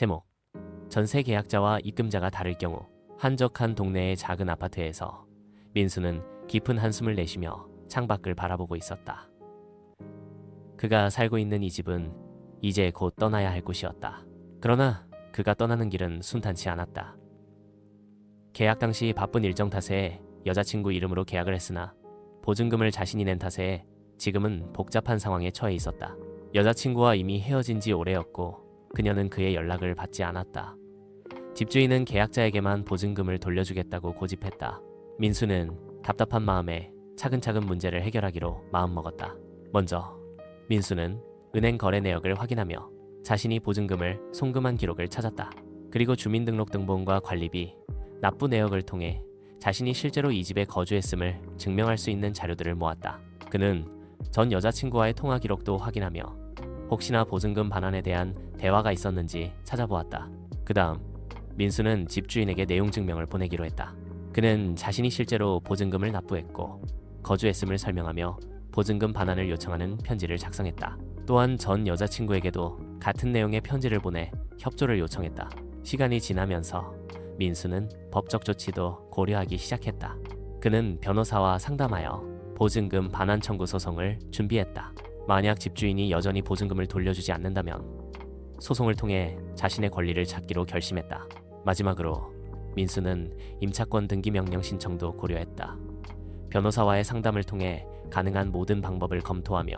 제목 전세 계약자와 입금자가 다를 경우 한적한 동네의 작은 아파트에서 민수는 깊은 한숨을 내쉬며 창밖을 바라보고 있었다. 그가 살고 있는 이 집은 이제 곧 떠나야 할 곳이었다. 그러나 그가 떠나는 길은 순탄치 않았다. 계약 당시 바쁜 일정 탓에 여자친구 이름으로 계약을 했으나 보증금을 자신이 낸 탓에 지금은 복잡한 상황에 처해 있었다. 여자친구와 이미 헤어진 지 오래였고 그녀는 그의 연락을 받지 않았다. 집주인은 계약자에게만 보증금을 돌려주겠다고 고집했다. 민수는 답답한 마음에 차근차근 문제를 해결하기로 마음먹었다. 먼저 민수는 은행 거래 내역을 확인하며 자신이 보증금을 송금한 기록을 찾았다. 그리고 주민등록등본과 관리비, 납부 내역을 통해 자신이 실제로 이 집에 거주했음을 증명할 수 있는 자료들을 모았다. 그는 전 여자친구와의 통화 기록도 확인하며 혹시나 보증금 반환에 대한 대화가 있었는지 찾아보았다. 그 다음 민수는 집주인에게 내용 증명을 보내기로 했다. 그는 자신이 실제로 보증금을 납부했고 거주했음을 설명하며 보증금 반환을 요청하는 편지를 작성했다. 또한 전 여자친구에게도 같은 내용의 편지를 보내 협조를 요청했다. 시간이 지나면서 민수는 법적 조치도 고려하기 시작했다. 그는 변호사와 상담하여 보증금 반환 청구 소송을 준비했다. 만약 집주인이 여전히 보증금을 돌려주지 않는다면 소송을 통해 자신의 권리를 찾기로 결심했다. 마지막으로 민수는 임차권 등기 명령 신청도 고려했다. 변호사와의 상담을 통해 가능한 모든 방법을 검토하며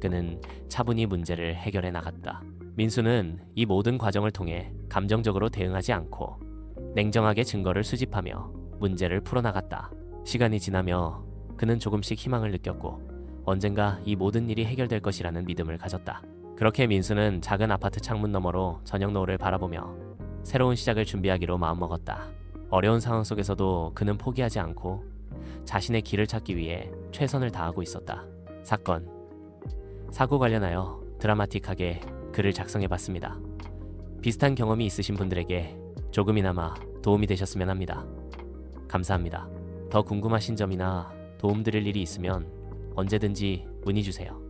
그는 차분히 문제를 해결해 나갔다. 민수는 이 모든 과정을 통해 감정적으로 대응하지 않고 냉정하게 증거를 수집하며 문제를 풀어나갔다. 시간이 지나며 그는 조금씩 희망을 느꼈고 언젠가 이 모든 일이 해결될 것이라는 믿음을 가졌다. 그렇게 민수는 작은 아파트 창문 너머로 저녁 노을을 바라보며 새로운 시작을 준비하기로 마음먹었다. 어려운 상황 속에서도 그는 포기하지 않고 자신의 길을 찾기 위해 최선을 다하고 있었다. 사건, 사고 관련하여 드라마틱하게 글을 작성해봤습니다. 비슷한 경험이 있으신 분들에게 조금이나마 도움이 되셨으면 합니다. 감사합니다. 더 궁금하신 점이나 도움드릴 일이 있으면 언제든지 문의 주세요.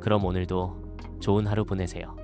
그럼 오늘도 좋은 하루 보내세요.